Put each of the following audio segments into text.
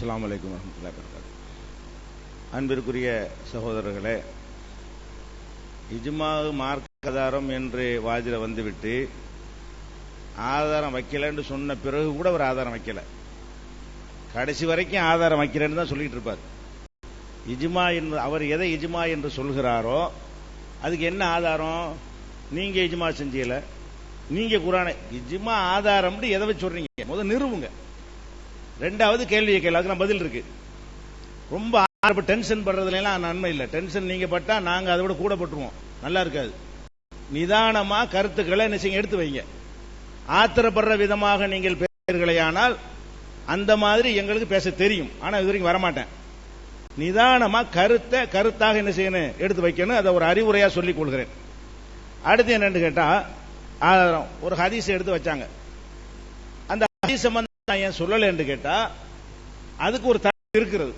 அஸ்லாம் வலைக்கம் வரமத்துல்லா வரகாத்து அன்பிற்குரிய சகோதரர்களே இஜ்மா மார்க்காதாரம் என்று வாதில வந்துவிட்டு ஆதாரம் வைக்கலன்னு சொன்ன பிறகு கூட ஒரு ஆதாரம் வைக்கல. கடைசி வரைக்கும் ஆதாரம் வைக்கிறேன்னு தான் சொல்லிட்டு இருப்பார். இஜ்மா என்று அவர் எதை இஜ்மா என்று சொல்கிறாரோ அதுக்கு என்ன ஆதாரம்? நீங்க இஜ்மா செஞ்சீல. நீங்க குரானை இஜ்மா ஆதாரம்னு எதை வச்சு சொல்றீங்க? முதல் நிறுவுங்க. ரெண்டாவது கேள்வி கேள்வி அதுக்கு பதில் இருக்கு. ரொம்ப ஆரம்ப டென்ஷன் படுறதுல எல்லாம் நன்மை இல்லை. டென்ஷன் நீங்க பட்டா நாங்க அதை விட கூட பட்டுருவோம். நல்லா இருக்காது. நிதானமா கருத்துக்களை நிச்சயம் எடுத்து வைங்க. ஆத்திரப்படுற விதமாக நீங்கள் பேர்களையானால் அந்த மாதிரி எங்களுக்கு பேச தெரியும். ஆனா இது வரைக்கும் வரமாட்டேன். நிதானமா கருத்தை கருத்தாக என்ன செய்யணும் எடுத்து வைக்கணும். அதை ஒரு அறிவுரையா சொல்லிக் கொள்கிறேன். அடுத்து என்னன்னு கேட்டா ஆதாரம் ஒரு ஹதீஸ் எடுத்து வச்சாங்க. அந்த ஹதீஸ் சம்பந்த நான் ஏன் சொல்லலை என்று கேட்டா அதுக்கு ஒரு தடை இருக்கிறது.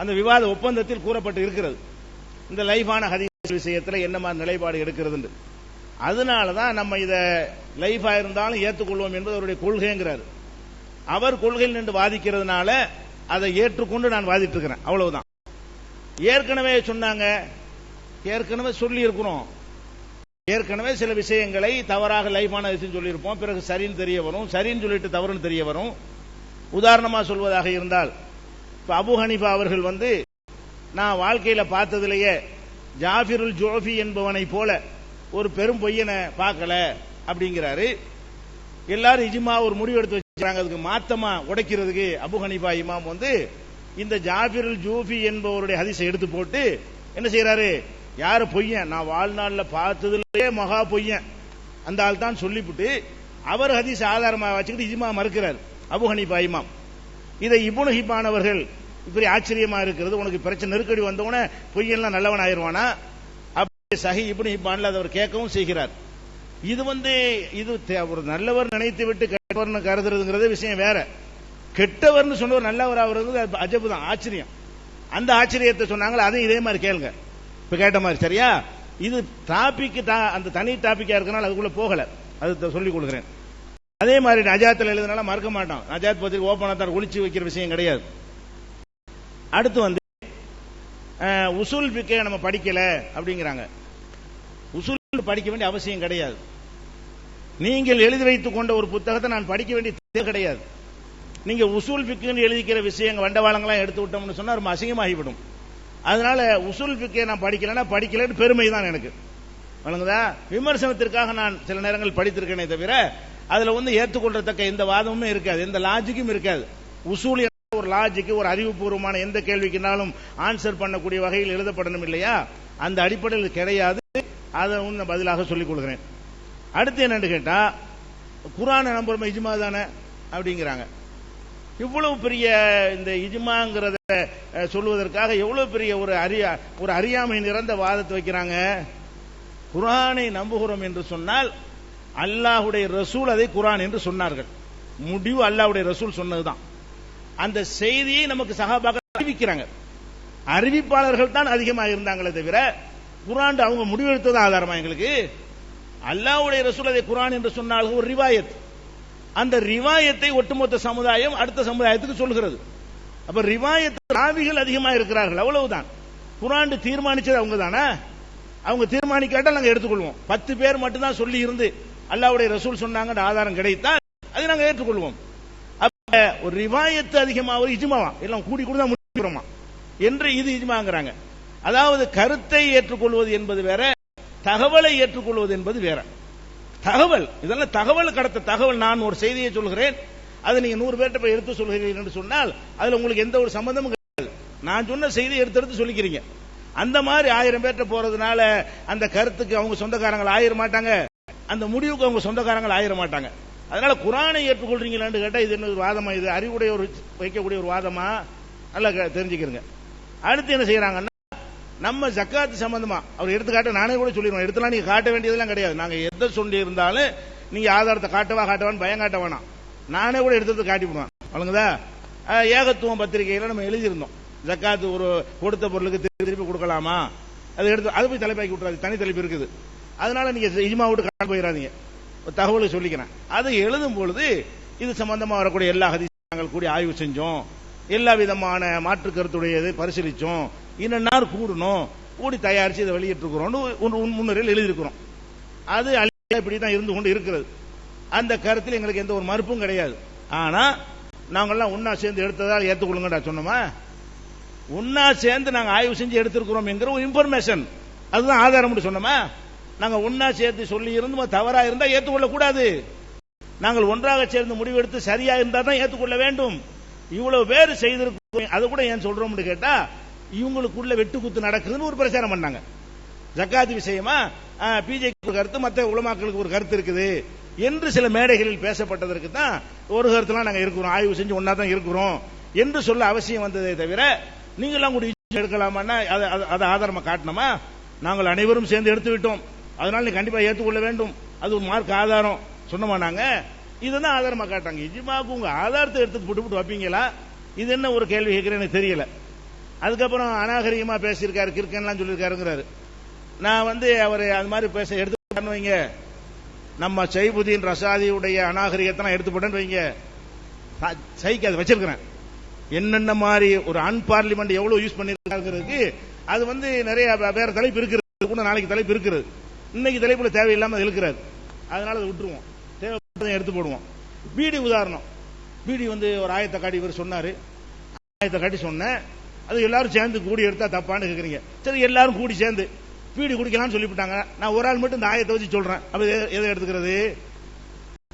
அந்த விவாத ஒப்பந்தத்தில் கூறப்பட்டு இருக்கிறது. இந்த லைஃபான ஹதீஸ் விஷயத்துல என்ன மாதிரி நிலைப்பாடு எடுக்கிறது அதனால தான் நம்ம இதை லைஃபா இருந்தாலும் ஏற்றுக்கொள்வோம் என்பது அவருடைய கொள்கைங்கிறார். அவர் கொள்கையில் நின்று வாதிக்கிறதுனால அதை ஏற்றுக்கொண்டு நான் வாதிட்டு இருக்கிறேன் அவ்வளவுதான். ஏற்கனவே சொன்னாங்க. ஏற்கனவே சொல்லி இருக்கிறோம் ஏற்கனவே சில விஷயங்களை தவறாக லைஃபான விஷயம் சொல்லியிருப்போம். பிறகு சரின்னு தெரிய வரும். சரின்னு சொல்லிட்டு தவறுன்னு தெரிய வரும். உதாரணமா சொல்வதாக இருந்தால் இப்போ அபு ஹனிஃபா அவர்கள் வந்து நான் வாழ்க்கையில் பார்த்ததுலேயே ஜாஃபிருல் ஜோஃபி என்பவனை போல ஒரு பெரும் பொய்யனை பார்க்கல அப்படிங்கிறாரு. எல்லாரும் இஜிமா ஒரு முடிவு எடுத்து வச்சுக்கிறாங்க. அதுக்கு மாத்தமா உடைக்கிறதுக்கு அபு ஹனிஃபா இமாம் வந்து இந்த ஜாஃபிருல் ஜூஃபி என்பவருடைய ஹதிசை எடுத்து போட்டு என்ன செய்யறாரு யார் பொய்யன்? நான் வாழ்நாளில் பார்த்ததுலயே மகா பொய்யன். அந்த ஆள் தான் சொல்லிவிட்டு அவர் ஹதீஸ் ஆதாரமாக வச்சுக்கிட்டு இஜிமா மறுக்கிறார். அபு ஹனிஃபா இமாம். இதை இபுனு ஹிபானவர்கள் இப்படி ஆச்சரியமா இருக்கிறது. உனக்கு பிரச்சனை நெருக்கடி வந்தவன பொய்யெல்லாம் நல்லவன் ஆயிடுவானா அப்படி சஹி இபுனு ஹிபான்ல அதை அவர் கேட்கவும் செய்கிறார். இது வந்து இது ஒரு நல்லவர் நினைத்து விட்டு கெட்டவர்னு கருதுறதுங்கிறது விஷயம் வேற. கெட்டவர்னு சொன்னவர் நல்லவர் ஆகுறது அது தான் ஆச்சரியம். அந்த ஆச்சரியத்தை சொன்னாங்களா அதையும் இதே மாதிரி கேளுங்க. இப்ப கேட்ட மாதிரி சரியா? இது டாபிக் அந்த தனி டாபிக்கா இருக்கனால அதுக்குள்ள போகல. அது சொல்லிக் கொடுக்குறேன். அதே மாதிரி நஜாத்தில் எழுதுனால மறக்க மாட்டோம் நஜாத் பத்திரிகை ஓப்பனா தான் ஒழிச்சு வைக்கிற விஷயம் கிடையாது. அடுத்து வந்து உசூல் பிக்கே நம்ம படிக்கல அப்படிங்கிறாங்க. உசூல் படிக்க வேண்டிய அவசியம் கிடையாது. நீங்கள் எழுதி வைத்துக் கொண்ட ஒரு புத்தகத்தை நான் படிக்க வேண்டிய கிடையாது. நீங்க உசூல் பிக்குன்னு எழுதிக்கிற விஷயங்கள் வண்டவாளங்களாம் எடுத்து விட்டோம்னு சொன்னா ரொம்ப அசிங்கமாகிவிடும் அதனால உசுல் பிக்கே நான் படிக்கலைன்னா படிக்கலன்னு பெருமை தான் எனக்கு. வழங்குதா விமர்சனத்திற்காக நான் சில நேரங்கள் படித்திருக்கேனே தவிர அதுல வந்து ஏற்றுக்கொள்ளத்தக்க எந்த வாதமும் இருக்காது எந்த லாஜிக்கும் இருக்காது. உசூல் ஒரு லாஜிக்கு ஒரு அறிவுபூர்வமான எந்த கேள்விக்குனாலும் ஆன்சர் பண்ணக்கூடிய வகையில் எழுதப்படணும் இல்லையா? அந்த அடிப்படையில் கிடையாது. அதை நான் பதிலாக சொல்லிக் கொள்கிறேன். அடுத்து என்னன்னு கேட்டா குரானை நம்புறோம் இஜ்மா தானே அப்படிங்கிறாங்க. இவ்வளவு பெரிய இந்த இஜ்மாங்கிறத சொல்வதற்காக எவ்வளவு பெரிய ஒரு அறியா ஒரு அறியாமை நிறந்த வாதத்தை வைக்கிறாங்க? குரானை நம்புகிறோம் என்று சொன்னால் அல்லாஹுடைய ரசூல் அதை குரான் என்று சொன்னார்கள். முடிவு அல்லாஹுடைய ரசூல் சொன்னதுதான். அந்த செய்தியை நமக்கு சகாபாக அறிவிக்கிறாங்க. அறிவிப்பாளர்கள் தான் அதிகமாக இருந்தாங்களே தவிர குரான் அவங்க முடிவெடுத்தது ஆதாரமா எங்களுக்கு? அல்லாஹ்வுடைய ரசூல் அதை குரான் என்று சொன்னாலும் ஒரு ரிவாயத். அந்த ரிவாயத்தை ஒட்டுமொத்த சமுதாயம் அடுத்த சமுதாயத்துக்கு சொல்கிறது அப்ப ரிவாயத்து ராவிகள் அதிகமா இருக்கிறார்கள். அவ்வளவுதான். புராண்டு தீர்மானிச்சது அவங்க தானே? அவங்க தீர்மானிக்காட்டால் நாங்கள் எடுத்துக்கொள்வோம். பத்து பேர் மட்டும்தான் சொல்லி இருந்து அல்லாவுடைய ரசூல் சொன்னாங்க ஆதாரம் கிடைத்தால் அதை நாங்கள் ஏற்றுக்கொள்வோம். அப்ப ஒரு ரிவாயத்து அதிகமாக ஒரு இஜ்மாவா? எல்லாம் கூடி கூட தான் முடிக்கிறோமா? என்று இது இஜ்மாங்கிறாங்க. அதாவது கருத்தை ஏற்றுக்கொள்வது என்பது வேற தகவலை ஏற்றுக்கொள்வது என்பது வேற. தகவல் இதெல்லாம் தகவல் கடத்த தகவல். நான் ஒரு செய்தியை சொல்கிறேன். அதை நீங்க நூறு பேர்கிட்ட போய் எடுத்து சொல்கிறீர்கள் என்று சொன்னால் அதுல உங்களுக்கு எந்த ஒரு சம்பந்தமும் கிடையாது. நான் சொன்ன செய்தியை எடுத்து எடுத்து சொல்லிக்கிறீங்க. அந்த மாதிரி ஆயிரம் பேர்கிட்ட போறதுனால அந்த கருத்துக்கு அவங்க சொந்தக்காரங்கள் ஆயிர மாட்டாங்க. அந்த முடிவுக்கு அவங்க சொந்தக்காரங்கள் ஆயிர மாட்டாங்க. அதனால குரானை ஏற்றுக்கொள்றீங்களான்னு கேட்டா இது என்ன ஒரு வாதமா? இது அறிவுடைய ஒரு வைக்கக்கூடிய ஒரு வாதமா? நல்லா கே- தெரிஞ்சுக்கிறங்க. அடுத்து என்ன செய்யறாங்கன்னா நம்ம ஜக்காத் சம்பந்தமா. அவர் எடுத்துக்காட்ட நானே கூட சொல்லிடுவோம் எடுத்துலாம் நீங்க காட்ட வேண்டியதெல்லாம் கிடையாது. நாங்க எதை சொல்லி இருந்தாலும் நீங்க ஆதாரத்தை காட்டவா காட்டவான்னு பயம் காட்ட வேணாம். நானே கூட எடுத்து எடுத்து காட்டிவிடுவேன் வழங்குதா ஏகத்துவம் பத்திரிகையில நம்ம எழுதியிருந்தோம். ஜக்காத்து ஒரு கொடுத்த பொருளுக்கு திருப்பி திருப்பி கொடுக்கலாமா? அதை எடுத்து அது போய் தலைப்பாக்கி விட்டுறாது தனி தலைப்பு இருக்குது. அதனால நீங்க இஜ்மா விட்டு காட்ட போயிடாதீங்க தகவலை சொல்லிக்கிறேன். அதை எழுதும் பொழுது இது சம்பந்தமா வரக்கூடிய எல்லா ஹதீஸ் நாங்கள் கூடி ஆய்வு செஞ்சோம். எல்லா விதமான மாற்று கருத்துடையது பரிசீலிச்சோம். இன்னும் கூடணும்? கூடி தயாரிச்சு இதை வெளியிட்டிருக்கிறோம்னு ஒரு முன்னுரையில் எழுதியிருக்கிறோம். அது அழியா இப்படி தான் இருந்து கொண்டு இருக்கிறது. அந்த கருத்தில் எங்களுக்கு எந்த ஒரு மறுப்பும் கிடையாது. ஆனா நாங்கெல்லாம் ஒன்னா சேர்ந்து எடுத்ததால் ஏத்துக்கொள்ளுங்கடா சொன்னோமா? ஒன்னா சேர்ந்து நாங்கள் ஆய்வு செஞ்சு எடுத்திருக்கிறோம் என்கிற ஒரு இன்ஃபர்மேஷன் அதுதான் ஆதாரம் சொன்னோமா? நாங்கள் ஒன்னா சேர்த்து சொல்லி இருந்து தவறா இருந்தா ஏத்துக்கொள்ள கூடாது நாங்கள் ஒன்றாக சேர்ந்து முடிவெடுத்து சரியா இருந்தா தான் ஏத்துக்கொள்ள வேண்டும். இவ்வளவு பேர் செய்திருக்கோம் அது கூட ஏன் சொல்றோம்னு கேட்டா இவங்களுக்குள்ள வெட்டு குத்து நடக்குதுன்னு ஒரு பிரச்சாரம் பண்ணாங்க. ஜக்காத் விஷயமா பிஜேபி ஒரு கருத்து மற்ற உலமாக்களுக்கு ஒரு கருத்து இருக்குது என்று சில மேடைகளில் பேசப்பட்டதற்கு தான் ஒரு கருத்துலாம் நாங்கள் இருக்கிறோம். ஆய்வு செஞ்சு ஒன்னா தான் இருக்கிறோம் என்று சொல்ல அவசியம் வந்ததே தவிர நீங்களாம் கூட எடுக்கலாமான்னா அதை- அதை- அதை ஆதாரமா காட்டணுமா? நாங்கள் அனைவரும் சேர்ந்து எடுத்து விட்டோம். அதனால நீ கண்டிப்பா ஏற்றுக்கொள்ள வேண்டும். அது ஒரு மார்க் ஆதாரம். சொன்னோமா நாங்க? இதுதான் ஆதாரமா காட்டாங்க. இஜிமாவுக்கு உங்க ஆதாரத்தை எடுத்து போட்டு போட்டு வைப்பீங்களா? இது என்ன ஒரு கேள்வி கேட்கிறேன் எனக்கு தெரியல. அதுக்கப்புறம் அநாகரிகமா பேசியிருக்காரு கிறுக்கன்லாம் சொல்லியிருக்காருங்கிறாரு. நான் வந்து அவர் அது மாதிரி பேச எடுத்து வைங்க. நம்ம சைபுதீன் ரசாதியுடைய அநாகரிகத்தை நான் எடுத்து போட்டேன்னு வைங்க சைக்கு அதை வச்சிருக்கிறேன். என்னென்ன மாதிரி ஒரு அன்பார்லிமெண்ட் எவ்வளவு யூஸ் பண்ணிருக்காங்கிறதுக்கு அது வந்து நிறைய வேற தலைப்பு இருக்கிறது கூட நாளைக்கு தலைப்பு இருக்கிறது. இன்னைக்கு தலைப்புல தேவையில்லாம இருக்கிறாரு அதனால அதை விட்டுருவோம். தேவைப்பட்டதை எடுத்து போடுவோம் பீடி உதாரணம். பீடி வந்து ஒரு ஆயத்தை காட்டி இவர் சொன்னாரு. ஆயத்தை காட்டி சொன்னேன். அது எல்லாரும் சேர்ந்து கூடி எடுத்தா தப்பான்னு கேக்குறீங்க. சரி எல்லாரும் கூடி சேர்ந்து பீடி குடிக்கலாம்னு சொல்லிவிட்டாங்க. நான் ஒரு ஆள் மட்டும் இந்த ஆயத்தை வச்சு சொல்றேன். அப்ப எதை- எடுத்துக்கிறது?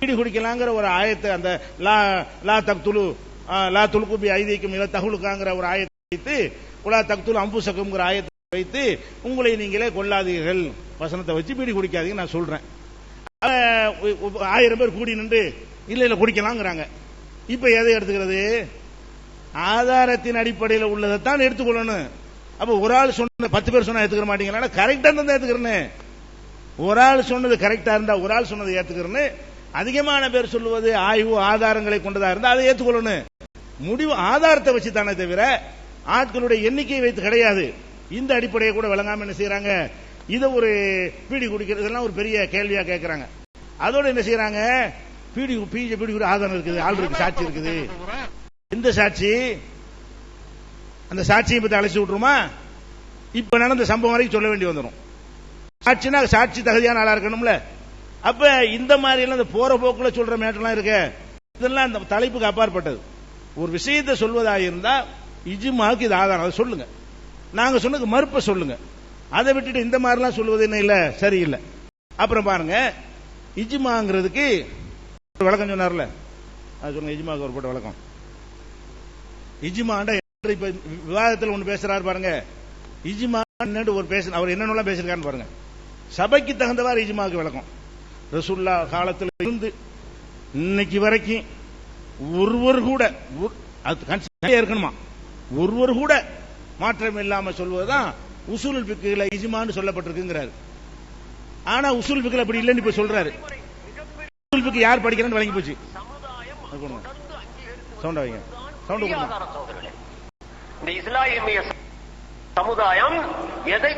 பீடி குடிக்கலாங்கிற ஒரு ஆயத்தை அந்த லா லா தக்துலு லா துலுக்குபி ஐதீக்கும் இல்ல தகுலுக்காங்கிற ஒரு ஆயத்தை வைத்து உலா தக்துல் அம்புசகம்ங்கிற ஆயத்தை வைத்து உங்களை நீங்களே கொள்ளாதீர்கள் வசனத்தை வச்சு பீடி குடிக்காதீங்க நான் சொல்றேன். ஆயிரம் பேர் கூடி நின்று இல்ல இல்ல குடிக்கலாங்கிறாங்க. இப்ப எதை எடுத்துக்கிறது? ஆதாரத்தின் அடிப்படையில் உள்ளதை தான் எடுத்துக்கொள்ளணும். அப்ப ஒரு ஆள் சொன்ன பத்து பேர் சொன்னா ஏத்துக்க மாட்டீங்களா? கரெக்டா இருந்தா ஏத்துக்கிறேன்னு. ஒரு ஆள் சொன்னது கரெக்டா இருந்தா ஒரு ஆள் சொன்னது ஏத்துக்கிறேன்னு. அதிகமான பேர் சொல்லுவது ஆய்வு ஆதாரங்களை கொண்டதா இருந்தா அதை ஏத்துக்கொள்ளணும். முடிவு ஆதாரத்தை வச்சு தானே தவிர ஆட்களுடைய எண்ணிக்கையை வைத்து கிடையாது. இந்த அடிப்படையை கூட விளங்காம என்ன செய்யறாங்க இதை ஒரு பீடி குடிக்கிறதெல்லாம் ஒரு பெரிய கேள்வியா கேட்கறாங்க அதோட என்ன செய்யறாங்க பீடி பீஜ பீடி ஆதாரம் இருக்குது ஆள் இருக்கு சாட்சி இருக்குது. எந்த சாட்சி அந்த சாட்சியை பத்தி அழைச்சி விட்டுருமா? இப்ப நடந்த சம்பவம் வரைக்கும் சொல்ல வேண்டி வந்துடும் சாட்சினா சாட்சி தகுதியான ஆளா இருக்கணும்ல. அப்ப இந்த மாதிரி எல்லாம் இந்த போற போக்குல சொல்ற மேட்டர்லாம் இருக்க. இதெல்லாம் அந்த தலைப்புக்கு அப்பாற்பட்டது. ஒரு விஷயத்தை சொல்வதாக இருந்தா இஜிமாவுக்கு இது ஆதாரம். அதை சொல்லுங்க. நாங்க சொன்னது மறுப்பை சொல்லுங்க. அதை விட்டுட்டு இந்த மாதிரிலாம் சொல்லுவது என்ன இல்ல? சரியில்லை. அப்புறம் பாருங்க. இஜிமாங்கிறதுக்கு ஒரு விளக்கம் சொன்னார்ல? அது சொல்லுங்க இஜிமாவுக்கு ஒரு போட்ட விளக்கம் இஜிமாண்ட இப்ப விவாதத்தில் ஒண்ணு பேசுறாரு பாருங்க. இஜிமா என்னன்னு ஒரு பேச அவர் என்னென்னலாம் பேசிருக்காருன்னு பாருங்க. சபைக்கு தகுந்தவாறு இஜிமாவுக்கு விளக்கம். ரசுல்லா காலத்தில் இருந்து இன்னைக்கு வரைக்கும் ஒருவர் கூட இருக்கணுமா ஒருவர் கூட மாற்றம் இல்லாம சொல்வதுதான் உசூல் பிக்குல இஜிமான்னு சொல்லப்பட்டிருக்குங்கிறாரு. ஆனா உசூல் பிக்குல அப்படி இல்லைன்னு இப்ப சொல்றாரு. உசூல் பிக்கு யார் படிக்கிறான்னு வழங்கி போச்சு. சவுண்ட் வைங்க. சவுண்ட் இந்த இஸ்லாமிய சமுதாயம் எதை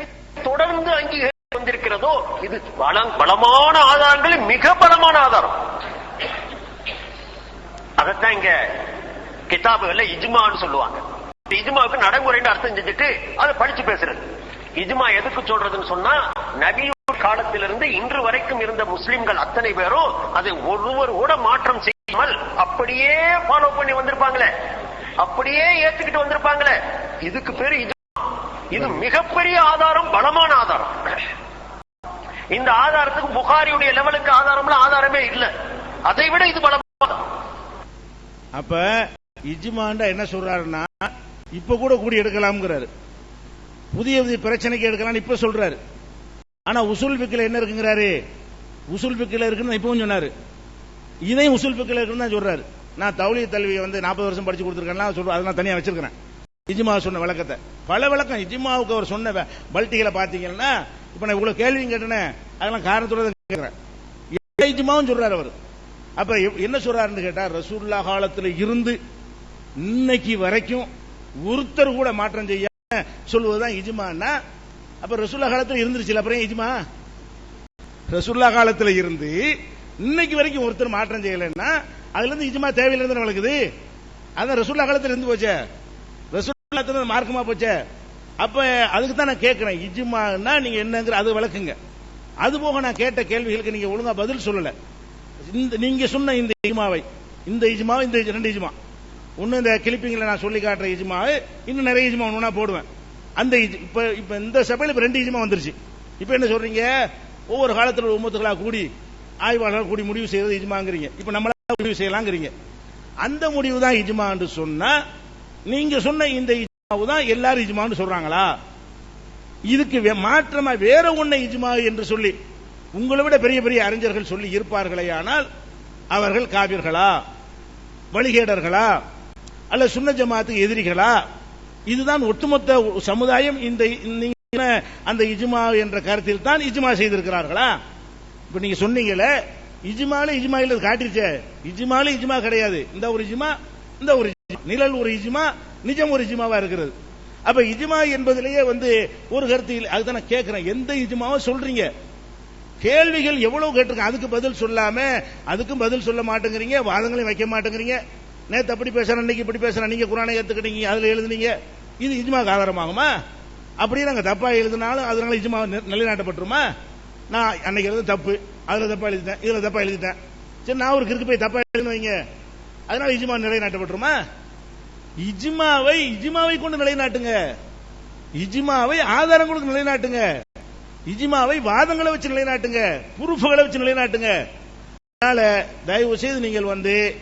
தொடர்ந்து அங்கீகரித்து வந்திருக்கிறதோ இது பலமான ஆதாரங்களில் மிக பலமான ஆதாரம். அதத்தான் இங்க கிதாபுகள்ல இஜ்மான்னு சொல்லுவாங்க. இஜ்மாவுக்கு நடைமுறைன்னு அர்த்தம் செஞ்சுட்டு அதை படிச்சு பேசுறது. இஜ்மா எதுக்கு சொல்றதுன்னு சொன்னா நபியூர் காலத்திலிருந்து இன்று வரைக்கும் இருந்த முஸ்லிம்கள் அத்தனை பேரும் அதை ஒருவர் கூட மாற்றம் செய்யாமல் அப்படியே ஃபாலோ பண்ணி வந்திருப்பாங்களே. அப்படியே ஏத்துக்கிட்டு வந்திருப்பாங்களே. இதுக்கு பேரு இது இது மிகப்பெரிய ஆதாரம் பலமான ஆதாரம். இந்த ஆதாரத்துக்கு புகாரியுடைய லெவலுக்கு ஆதாரம் ஆதாரமே இல்ல. அதை விட இது பலமான அப்ப இஜ்மாண்டா என்ன சொல்றாருன்னா இப்ப கூட கூடி எடுக்கலாம்ங்கிறாரு. புதிய புதிய பிரச்சனைக்கு எடுக்கலாம் இப்ப சொல்றாரு. ஆனா உசுல் விக்கில என்ன இருக்குங்கிறாரு? உசுல் விக்கில இருக்குன்னு இப்பவும் சொன்னாரு. இதையும் உசுல் பிக்கில இருக்குன்னு தான் சொல்றாரு. நான் தௌலி தல்வியை வந்து நாற்பது வருஷம் படிச்சு கொடுத்துருக்கேன் சொல்றேன் நான் தனியா வச்சிருக்கிறேன். இஜிமா சொன்ன விளக்கத்தை. பல விளக்கம். இஜிமாவுக்கு அவர் சொன்ன பல்ட்டிகளை பாத்தீங்கன்னா இப்ப நான் இவ்வளவு கேள்வியும் கேட்டேனே அதெல்லாம் காரணத்தோட தான் கேட்கிறேன். சொல்றாரு அவர்? அப்ப என்ன சொல்றாருன்னு கேட்டா ரசூல்லா காலத்துல இருந்து இன்னைக்கு வரைக்கும் ஒருத்தர் கூட மாற்றம் செய்யாம சொல்வதுதான் இஜிமான்னா அப்ப ரசூல்லா காலத்துல இருந்துருச்சு அப்புறம் இஜிமா இஜ்மா? ரசூல்லா காலத்துல இருந்து இன்னைக்கு வரைக்கும் ஒருத்தர் மாற்றம் செய்யலைன்னா அதுல இருந்து இஜ்மா தேவையிலிருந்து வளர்க்குது அதான் ரசூல்லா காலத்தில் இருந்து போச்சே. ரசூல்லா மார்க்கமா போச்சே. அப்ப அதுக்கு தான் நான் கேட்கிறேன். இஜ்மான்னா நீங்க என்னங்கிற அது விளக்குங்க. அது போக நான் கேட்ட கேள்விகளுக்கு நீங்க ஒழுங்கா பதில் சொல்லல. இந்த நீங்க சொன்ன இந்த இஜ்மாவை இந்த இஜ்மாவை இந்த ரெண்டு இஜ்மா. ஒன்னு இந்த கிளிப்பிங்ல நான் சொல்லி காட்டுற இஜ்மாவை இன்னும் நிறைய இஜ்மா ஒன்னா போடுவேன். அந்த இஜ்- இப்ப இப்ப இந்த சபையில் இப்ப ரெண்டு இஜ்மா வந்துருச்சு. இப்ப என்ன சொல்றீங்க? ஒவ்வொரு காலத்தில் ஒரு கூடி ஆய்வாளர்கள் கூடி முடிவு செய்யறது இஜ்மாங்கிறீங்க. இப்ப நம்மளால முடிவு செய்யலாங்கிறீங்க. அந்த முடிவு தான் இஜ்மான்னு சொன்னா நீங்க சொன்ன இந்த இஜ்மாவு தான் எல்லாரும் இஜ்மான்னு சொல்றாங்களா? இதுக்கு மாற்றமா வேற ஒன்னை இஜ்மா என்று சொல்லி உங்களை விட பெரிய பெரிய அறிஞர்கள் சொல்லி இருப்பார்களே ஆனால் அவர்கள் காவிர்களா வழிகேடர்களா அல்ல சுன்ன ஜமாத்துக்கு எதிரிகளா? இதுதான் ஒட்டுமொத்த சமுதாயம். இந்த அந்த இஜ்மா என்ற கருத்தில் தான் இஜ்மா செய்திருக்கிறார்களா? இப்ப நீங்க சொன்னீங்கல்ல இஜ்மால இஜ்மா இல்ல காட்டிருச்சே. இஜ்மால இஜ்மா கிடையாது. இந்த ஒரு இஜ்மா இந்த ஒரு நிழல் ஒரு இஜ்மா நிஜம் ஒரு இஜ்மாவா இருக்கிறது. அப்ப இஜ்மா என்பதிலேயே வந்து ஒரு கருத்து அதுதான் நான் கேட்கிறேன். எந்த இஜ்மாவை சொல்றீங்க? கேள்விகள் எவ்வளவு கேட்டிருக்கேன். அதுக்கு பதில் சொல்லாம அதுக்கும் பதில் சொல்ல மாட்டேங்கிறீங்க. வாதங்களையும் வைக்க மாட்டேங்கிறீங்க. நேத்து அப்படி பேசுறேன் இன்னைக்கு இப்படி பேசுறேன். நீங்க குரானை ஏத்துக்கிட்டீங்க அதுல எழுதுனீங்க. இது இஜ்மாக்கு ஆதாரமாகுமா? அப்படியே நாங்க தப்பா எழுதினாலும் அதனால இஜ்மா நிலைநாட்டப்பட்டுருமா? நான் அன்னைக்கு எழுத தப்பு அதுல தப்பா எழுதிட்டேன் இதுல தப்பா எழுதிட்டேன். சரி நான் ஒரு கிறுக்கு போய் தப்பா எழுதுன்னு வைங்க. அதனால இஜ்மா நிலைநாட்டப்பட்டுருமா? இஜ்மாவை இஜ்மாவை கொண்டு நிலைநாட்டுங்க. இஜ்மாவை ஆதாரம் கொடுத்து நிலைநாட்டுங்க. இஜ்மாவை வாதங்களை வச்சு நிலைநாட்டுங்க. புரூஃபுகளை வச்சு நிலைநாட்டுங்க. அதனால தயவு செய்து நீங்கள் வந்து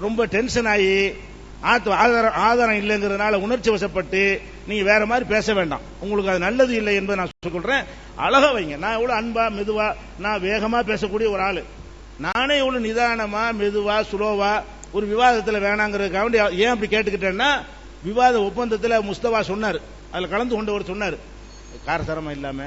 ரொம்ப டென்ஷன் ஆகி ஆதாரம் ஆதாரம் இல்லைங்கிறதுனால உணர்ச்சி வசப்பட்டு நீங்க வேற மாதிரி பேச வேண்டாம். உங்களுக்கு அது நல்லது இல்லை என்பதை நான் சொல்றேன். அழகா வைங்க. நான் இவ்வளோ அன்பா மெதுவா நான் வேகமா பேசக்கூடிய ஒரு ஆள். நானே இவ்வளோ நிதானமா மெதுவா சுலோவா ஒரு விவாதத்தில் வேணாங்கிறதுக்காக வேண்டி ஏன் அப்படி கேட்டுக்கிட்டேன்னா விவாத ஒப்பந்தத்தில் முஸ்தபா சொன்னார். அதில் கலந்து கொண்டவர் சொன்னார். காரசாரமா இல்லாம.